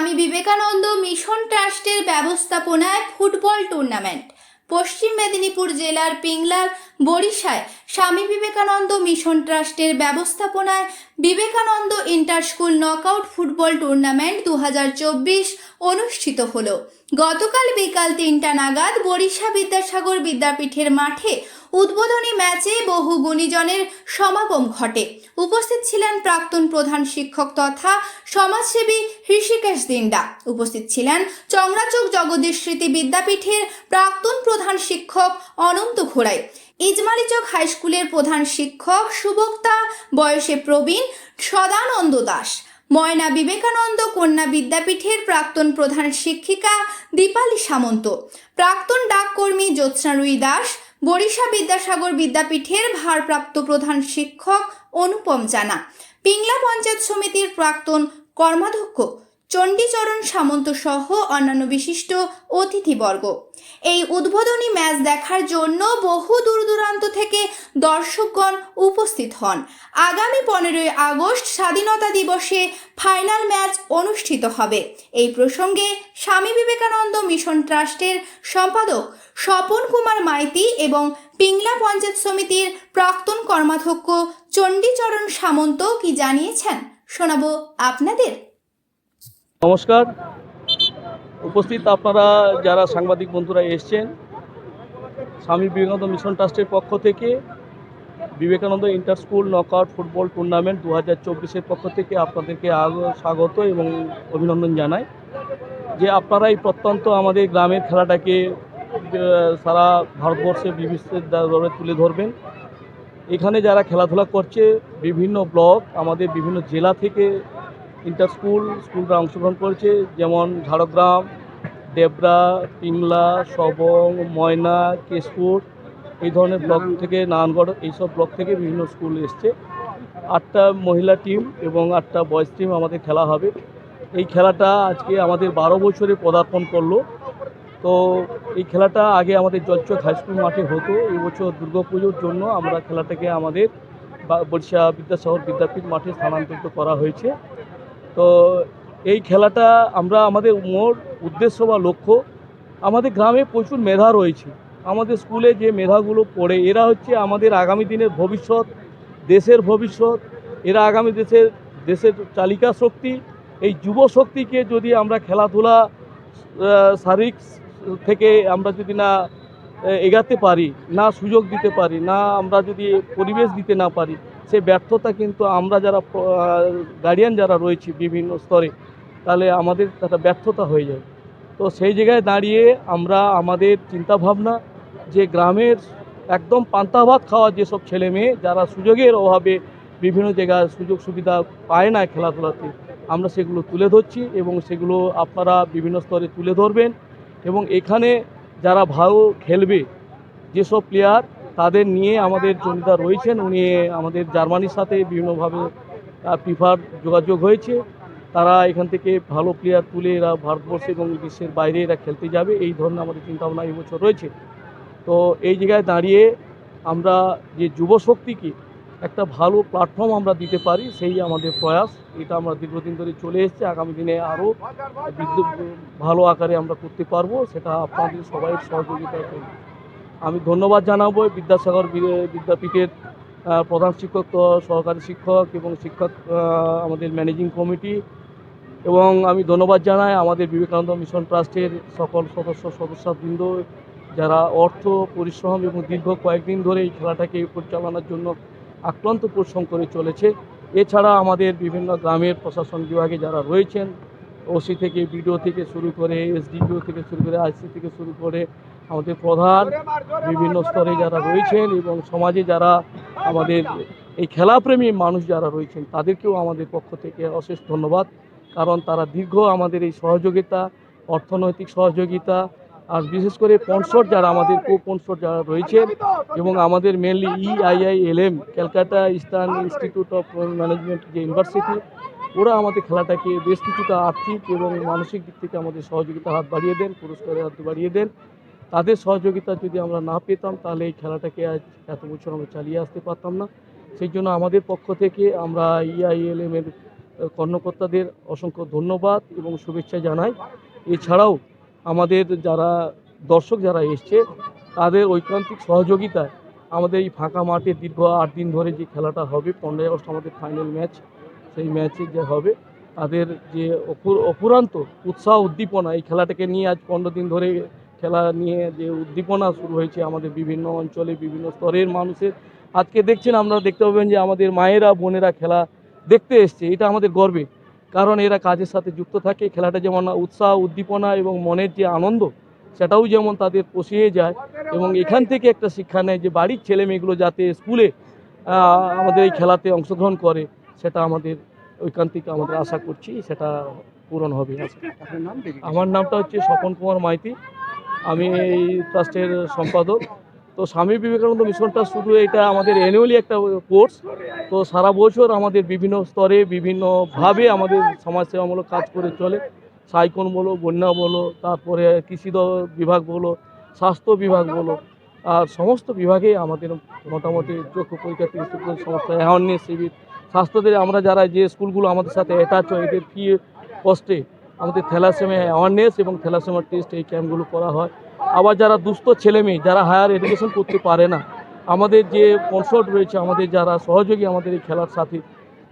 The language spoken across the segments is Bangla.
স্বামী বিবেকানন্দ মিশন ট্রাস্টের ব্যবস্থাপনায় ফুটবল টুর্নামেন্ট। পশ্চিম মেদিনীপুর জেলার পিংলার বরিশায় স্বামী বিবেকানন্দ মিশন ট্রাস্টের ব্যবস্থাপনায় Vivekananda inter school knockout football tournament দু হাজার চব্বিশ অনুষ্ঠিত হলো। গতকাল বিকাল তিনটা নাগাদ বরিশা বিদ্যাসাগর বিদ্যাপীঠের মাঠে উদ্বোধনী ম্যাচে বহু গুণীজনের সমাগম ঘটে। উপস্থিত ছিলেন প্রাক্তন প্রধান শিক্ষক তথা সমাজসেবী হৃষিকেশ দিন্ডা। উপস্থিত ছিলেন চংরাচক জগদীশ স্মৃতি বিদ্যাপীঠের প্রাক্তন প্রধান শিক্ষক অনন্ত ঘোড়াই। ইজমালিচক হাই স্কুলের প্রধান শিক্ষক সুবক্তা বয়সে প্রবীণ সদানন্দ দাস। ময়না বিবেকানন্দ কন্যা বিদ্যাপীঠের প্রাক্তন প্রধান শিক্ষিকা দীপালি সামন্ত। প্রাক্তন ডাককর্মী জ্যোৎস্না রুই দাস বরিশা বিদ্যাসাগর বিদ্যাপীঠের ভারপ্রাপ্ত প্রধান শিক্ষক অনুপম জানা। পিংলা পঞ্চায়েত সমিতির প্রাক্তন কর্মাধ্যক্ষ চণ্ডীচরণ সামন্ত সহ অন্যান্য বিশিষ্ট অতিথিবর্গ। এই উদ্বোধনী ম্যাচ দেখার জন্য বহু দূর দূরান্ত থেকে দর্শকগণ উপস্থিত হন। আগামী পনেরোই আগস্ট স্বাধীনতা দিবসে ফাইনাল ম্যাচ অনুষ্ঠিত হবে। এই প্রসঙ্গে স্বামী বিবেকানন্দ মিশন ট্রাস্টের সম্পাদক স্বপন কুমার মাইতি এবং পিংলা পঞ্চায়েত সমিতির প্রাক্তন কর্মাধ্যক্ষ চণ্ডীচরণ সামন্ত কি জানিয়েছেন শোনাবো আপনাদের। নমস্কার। উপস্থিত আপনারা যারা সাংবাদিক বন্ধুরা এসছেন, স্বামী বিবেকানন্দ মিশন ট্রাস্টের পক্ষ থেকে, Vivekananda inter school knockout football tournament দু হাজার চব্বিশের পক্ষ থেকে আপনাদেরকে স্বাগত এবং অভিনন্দন জানাই। যে আপনারা এই প্রত্যন্ত আমাদের গ্রামের খেলাটাকে সারা ভারতবর্ষে বিশ্বের দরবারে তুলে ধরবেন। এখানে যারা খেলাধুলা করছে, বিভিন্ন ব্লক, আমাদের বিভিন্ন জেলা থেকে ইন্টার স্কুল স্কুলরা অংশগ্রহণ করেছে, যেমন ঝাড়গ্রাম ডেবরা পিংলা সবং, ময়না, কেশপুর, এই ধরনের ব্লক থেকে নারায়ণগড়, এইসব ব্লক থেকে বিভিন্ন স্কুল এসছে। আটটা মহিলা টিম এবং আটটা বয়েজ টিম আমাদের খেলা হবে। এই খেলাটা আজকে আমাদের বারো বছরে পদার্পণ করল। তো এই খেলাটা আগে আমাদের জলচক হাইস্কুল মাঠে হতো। এই বছর দুর্গাপুজোর জন্য আমরা খেলাটাকে আমাদের বা- বরিশা বিদ্যাসাগর বিদ্যাপীঠ মাঠে স্থানান্তরিত করা হয়েছে। তো এই খেলাটা আমরা আমাদের মোর উদ্দেশ্য বা লক্ষ্য, আমাদের গ্রামে প্রচুর মেধা রয়েছে। আমাদের স্কুলে যে মেধাগুলো পড়ে, এরা হচ্ছে আমাদের আগামী দিনের ভবিষ্যৎ, দেশের ভবিষ্যৎ, এরা আগামী দেশের দেশের চালিকা শক্তি, এই যুব শক্তিকে যদি আমরা খেলাধুলা শারীরিক থেকে আমরা যদি না এগাতে পারি, না সুযোগ দিতে পারি, না আমরা যদি পরিবেশ দিতে না পারি সে ব্যর্থতা কিন্তু আমরা যারা গার্ডিয়ান যারা রয়েছি বিভিন্ন স্তরে, তাহলে আমাদের একটা ব্যর্থতা হয়ে যায়। তো সেই জায়গায় দাঁড়িয়ে আমরা আমাদের চিন্তাভাবনা যে গ্রামের একদম পান্তাভাত খাওয়া যেসব ছেলে মেয়ে, যারা সুযোগের অভাবে বিভিন্ন জায়গায় সুযোগ সুবিধা পায় না খেলাধুলাতে, আমরা সেগুলো তুলে ধরছি এবং সেগুলো আপনারা বিভিন্ন স্তরে তুলে ধরবেন এবং এখানে যারা ভালো খেলবে, যেসব প্লেয়ার তাদের নিয়ে আমাদের জমিদার রয়েছেন, উনি আমাদের জার্মানির সাথে বিভিন্নভাবে প্রিফার যোগাযোগ হয়েছে। তারা এখান থেকে ভালো প্লেয়ার তুলে এরা ভারতবর্ষ এবং বিশ্বের বাইরে এরা খেলতে যাবে, এই ধরনের আমাদের চিন্তাভাবনা এই বছর রয়েছে। তো এই জায়গায় দাঁড়িয়ে আমরা যে যুব শক্তিকে একটা ভালো প্ল্যাটফর্ম আমরা দিতে পারি, সেই আমাদের প্রয়াস, এটা আমরা দীর্ঘদিন ধরে চলে এসেছে, আগামী দিনে আরও ভালো আকারে আমরা করতে পারব, সেটা আপনাদের সবাই সহযোগিতা করবে আমি ধন্যবাদ জানাব বিদ্যাসাগর বিদ্যাপীঠের প্রধান শিক্ষক সহকারী শিক্ষক এবং শিক্ষক আমাদের ম্যানেজিং কমিটি। এবং আমি ধন্যবাদ জানাই আমাদের বিবেকানন্দ মিশন ট্রাস্টের সকল সদস্য, সদস্যবৃন্দ, যারা অর্থ, পরিশ্রম এবং দীর্ঘ কয়েকদিন ধরে এই খেলাটাকে পরিচালনার জন্য আক্রান্ত পরিশ্রম করে চলেছে। এছাড়া আমাদের বিভিন্ন গ্রামের প্রশাসন বিভাগে যারা রয়েছেন, ওসি থেকে, বিডিও থেকে শুরু করে, এসডিপিও থেকে শুরু করে, আইসি থেকে শুরু করে আমাদের প্রধান, বিভিন্ন স্তরে যারা রয়েছেন এবং সমাজে যারা আমাদের এই খেলাপ্রেমী মানুষ যারা রয়েছেন, তাদেরকেও আমাদের পক্ষ থেকে অশেষ ধন্যবাদ। কারণ তারা দীর্ঘ আমাদের এই সহযোগিতা, অর্থনৈতিক সহযোগিতা, আর বিশেষ করে পনসর যারা আমাদের কো পনসর যারা রয়েছেন এবং আমাদের mainly EIILM Calcutta eastern institute of management যে ইউনিভার্সিটি ওরা আমাদের খেলাটাকে বেশ কিছুটা আর্থিক এবং মানসিক দিক থেকে আমাদের সহযোগিতা হাত বাড়িয়ে দেন, পুরস্কারের হাত বাড়িয়ে দেন। তাদের সহযোগিতা যদি আমরা না পেতাম, তাহলে এই খেলাটাকে আজ এত বছর আমরা চালিয়ে আসতে পারতাম না। সেই জন্য আমাদের পক্ষ থেকে আমরা ইআইএলএম এর কর্মকর্তাদের অসংখ্য ধন্যবাদ এবং শুভেচ্ছা জানাই। এছাড়াও আমাদের যারা দর্শক যারা এসছে, তাদের ঐকান্তিক সহযোগিতায় আমাদের এই ফাঁকা মাঠে দীর্ঘ আট দিন ধরে যে খেলাটা হবে, পনেরোই আগস্ট আমাদের ফাইনাল ম্যাচ সেই ম্যাচে যে হবে, তাদের যে অপুর- অফুরান্ত উৎসাহ, উদ্দীপনা, এই খেলাটাকে নিয়ে আজ পনেরো দিন ধরে খেলা নিয়ে যে উদ্দীপনা শুরু হয়েছে আমাদের বিভিন্ন অঞ্চলে বিভিন্ন স্তরের মানুষের আজকে দেখছেন আপনারা দেখতে পাবেন যে আমাদের মায়েরা বোনেরা খেলা দেখতে এসছে। এটা আমাদের গর্বে কারণ এরা কাজের সাথে যুক্ত থাকে। খেলাটা যেমন উৎসাহ উদ্দীপনা এবং মনের যে আনন্দ সেটাও যেমন তাদের পশিয়ে যায় এবং এখান থেকে একটা শিক্ষা নেয় যে বাড়ির ছেলে মেয়েগুলো যাতে স্কুলে আমাদের এই খেলাতে অংশগ্রহণ করে সেটা আমাদের ওইখান থেকে আমাদের আশা করছি সেটা পূরণ হবে। আমার নামটা হচ্ছে স্বপন কুমার মাইতি। আমি এই ট্রাস্টের সম্পাদক। তো স্বামী বিবেকানন্দ মিশনটা শুধু এটা আমাদের অ্যানুয়ালি একটা কোর্স তো সারা বছর আমাদের বিভিন্ন স্তরে, বিভিন্নভাবে আমাদের সমাজসেবামূলক কাজ করে চলে। সাইকন বলো, বন্যা বলো, তারপরে কৃষি বিভাগ বলো, স্বাস্থ্য বিভাগ বলো, আর সমস্ত বিভাগে আমাদের মোটামুটি চক্ষু পরীক্ষা করে সমস্ত অ্যাওয়ারনেস শিবির। স্বাস্থ্যদের আমরা যারা যে স্কুলগুলো আমাদের সাথে অ্যাটাচ হয়, এদের ফি কস্টে আমাদের থ্যালাসেমিয়া অ্যাওয়ারনেস এবং থ্যালাসেমিয়া টেস্ট এই ক্যাম্পগুলো করা হয় আবার যারা দুস্থ ছেলে মেয়ে, যারা হায়ার এডুকেশন করতে পারে না, আমাদের যে কনসার্ট রয়েছে, আমাদের যারা সহযোগী, আমাদের এই খেলার সাথে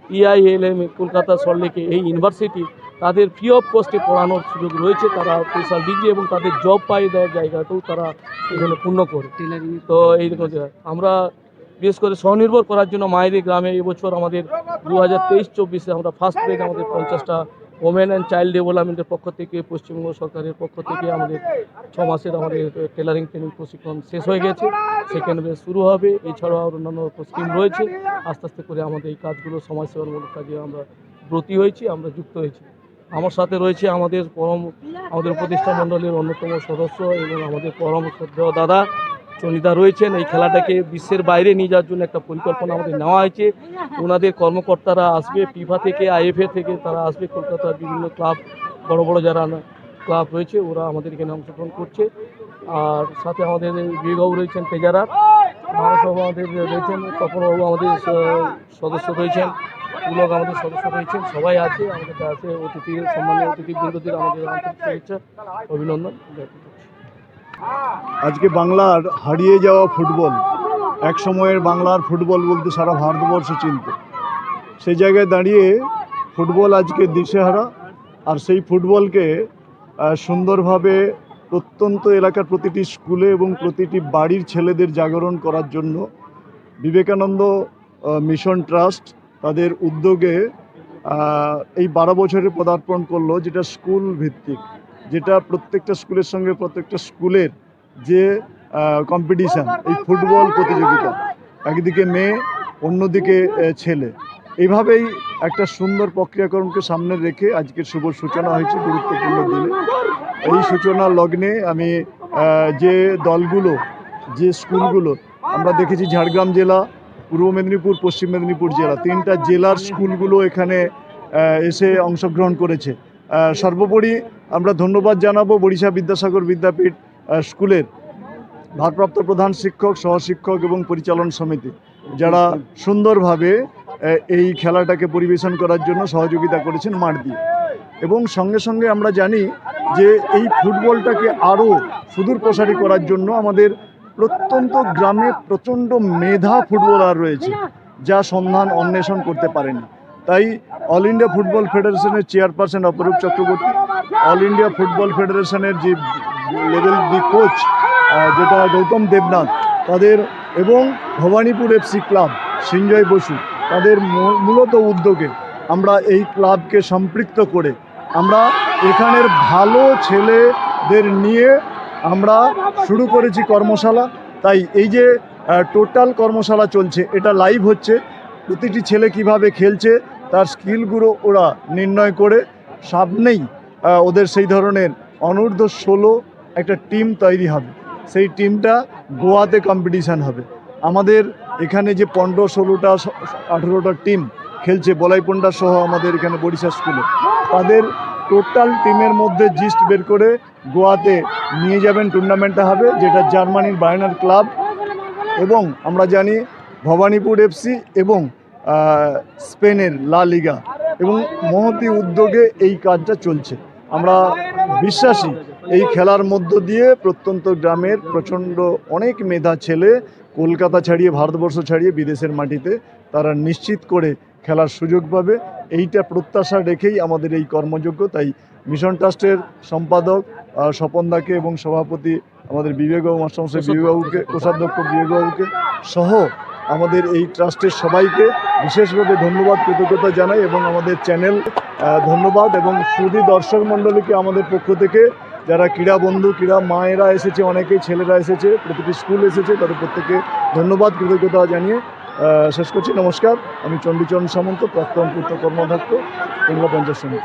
ইআইএলএম কলকাতা সল্টলেকে এই ইউনিভার্সিটি তাদের ফ্রি অফ কস্টে পড়ানোর সুযোগ রয়েছে তারা স্পেশাল ডিগ্রি এবং তাদের জব পাই দেওয়ার জায়গাটাও তারা এখানে পূর্ণ করে তো জায়গা। আমরা বিশেষ করে স্বনির্ভর করার জন্য মায়েদের গ্রামে এবছর আমাদের দু হাজার তেইশ চব্বিশে আমরা ফার্স্ট পেজ আমাদের পঞ্চাশটা ওমেন অ্যান্ড চাইল্ড ডেভেলপমেন্টের পক্ষ থেকে, পশ্চিমবঙ্গ সরকারের পক্ষ থেকে আমাদের ছ মাসের আমাদের টেলারিং ট্রেনিং প্রশিক্ষণ শেষ হয়ে গেছে। সেকেন্ড বেজ শুরু হবে। এছাড়াও অন্যান্য স্কিম রয়েছে। আস্তে আস্তে করে আমাদের এই কাজগুলো সমাজসেবামূলক কাজে আমরা ব্রতী হয়েছি, আমরা যুক্ত হয়েছি। আমার সাথে রয়েছে আমাদের পরম, আমাদের উপদেষ্টা মণ্ডলীর অন্যতম সদস্য এবং আমাদের পরম শ্রদ্ধেয় দাদা। চনিদা রয়েছেন। এই খেলাটাকে বিশ্বের বাইরে নিয়ে যাওয়ার জন্য একটা পরিকল্পনা আমাদের নেওয়া হয়েছে। ওনাদের কর্মকর্তারা আসবে পিফা থেকে আইএফএ থেকে, তারা আসবে। কলকাতার বিভিন্ন ক্লাব, বড় বড় যারা ক্লাব রয়েছে, ওরা আমাদের এখানে অংশগ্রহণ করছে। আর সাথে আমাদের বিবাবু রয়েছেন তেজারা। মানসবাবু আমাদের রয়েছেন। তপনবাবু আমাদের সদস্য রয়েছেন। পুলক আমাদের সদস্য রয়েছেন। সবাই আছে। আমাদের কাছে অতিথি সম্মানীয় অতিথিবৃন্দদের আমাদের অভিনন্দন। আজকে বাংলার হারিয়ে যাওয়া ফুটবল, এক সময়ের বাংলার ফুটবল বলতে সারা ভারতবর্ষ চিনত। সেই জায়গায় দাঁড়িয়ে ফুটবল আজকে দিশেহারা, আর সেই ফুটবলকে সুন্দরভাবে প্রত্যন্ত এলাকার প্রতিটি স্কুলে এবং প্রতিটি বাড়ির ছেলেদের জাগরণ করার জন্য বিবেকানন্দ মিশন ট্রাস্ট তাদের উদ্যোগে এই বারো বছরে পদার্পণ করল, যেটা স্কুল ভিত্তিক। যেটা প্রত্যেকটা স্কুলের সঙ্গে প্রত্যেকটা স্কুলের যে কম্পিটিশান এই ফুটবল প্রতিযোগিতা, একদিকে মেয়ে, অন্যদিকে ছেলে। এইভাবেই একটা সুন্দর প্রক্রিয়াকরণকে সামনে রেখে আজকের শুভ সূচনা হয়েছে গুরুত্বপূর্ণ দিনে। এই সূচনা লগ্নে আমি যে দলগুলো, যে স্কুলগুলো, আমরা দেখেছি ঝাড়গ্রাম জেলা, পূর্ব মেদিনীপুর, পশ্চিম মেদিনীপুর জেলা, তিনটা জেলার স্কুলগুলো এখানে এসে অংশগ্রহণ করেছে। সর্বোপরি আমরা ধন্যবাদ জানাব বরিশা বিদ্যাসাগর বিদ্যাপীঠ স্কুলের ভারপ্রাপ্ত প্রধান শিক্ষক, সহশিক্ষক এবং পরিচালন সমিতি, যারা সুন্দরভাবে এই খেলাটাকে পরিবেশন করার জন্য সহযোগিতা করেছেন মাঠ দিয়ে। এবং সঙ্গে সঙ্গে আমরা জানি যে এই ফুটবলটাকে আরও সুদূর প্রসারী করার জন্য আমাদের প্রত্যন্ত গ্রামে প্রচণ্ড মেধা ফুটবলার রয়েছে, যা সন্ধান অন্বেষণ করতে পারেনি। তাই অল ইন্ডিয়া ফুটবল ফেডারেশনের chairperson Aparup Chakraborty all India football ফেডারেশনের যে লেভেল দি কোচ যেটা গৌতম দেবনাথ, তাদের এবং ভবানীপুর এফসি ক্লাব সঞ্জয় বসু, তাদের মূলত উদ্যোগে আমরা এই ক্লাবকে সম্পৃক্ত করে আমরা এখানের ভালো ছেলেদের নিয়ে আমরা শুরু করেছি কর্মশালা। তাই এই যে টোটাল কর্মশালা চলছে, এটা লাইভ হচ্ছে। প্রতিটি ছেলে কীভাবে খেলছে তার স্কিলগুলো ওরা নির্ণয় করে, সামনেই ওদের সেই ধরনের অনূর্ধ্ব ষোলো একটা টিম তৈরি হবে। সেই টিমটা গোয়াতে কম্পিটিশান হবে। আমাদের এখানে যে পনেরো ষোলোটা, আঠেরোটা টিম খেলছে, বলাইপন্ডা সহ আমাদের এখানে বরিশা স্কুলে তাদের টোটাল টিমের মধ্যে জিস্ট বের করে গোয়াতে নিয়ে যাবেন টুর্নামেন্টটা হবে, যেটা জার্মানির বায়নার ক্লাব এবং আমরা জানি ভবানীপুর এফসি এবং স্পেনের লা লিগা এবং মহতি উদ্যোগে এই কাজটা চলছে। আমরা বিশ্বাসী, এই খেলার মধ্য দিয়ে প্রত্যন্ত গ্রামের প্রচণ্ড অনেক মেধা ছেলে কলকাতা ছাড়িয়ে, ভারতবর্ষ ছাড়িয়ে বিদেশের মাটিতে তারা নিশ্চিত করে খেলার সুযোগ পাবে। এইটা প্রত্যাশা রেখেই আমাদের এই কর্মযোগ্য তাই মিশন ট্রাস্টের সম্পাদক স্বপনদাকে এবং সভাপতি আমাদের বিবেকবাবু মাস্টারমশাই বিবেকবাবুকে কোষাধ্যক্ষ বিবেকবাবুকে সহ আমাদের এই ট্রাস্টের সবাইকে বিশেষভাবে ধন্যবাদ, কৃতজ্ঞতা জানাই এবং আমাদের চ্যানেল ধন্যবাদ এবং শুধু দর্শক মণ্ডলীকে আমাদের পক্ষ থেকে যারা ক্রীড়া বন্ধু, ক্রীড়া মায়েরা এসেছে, অনেকেই ছেলেরা এসেছে, প্রতিটি স্কুল এসেছে, তাদের প্রত্যেকে ধন্যবাদ, কৃতজ্ঞতা জানিয়ে শেষ করছি। নমস্কার, আমি চণ্ডীচরণ সামন্ত, প্রাক্তন পূর্ত কর্মাধ্যক্ষ বাংলা পঞ্চায়েত সমিতি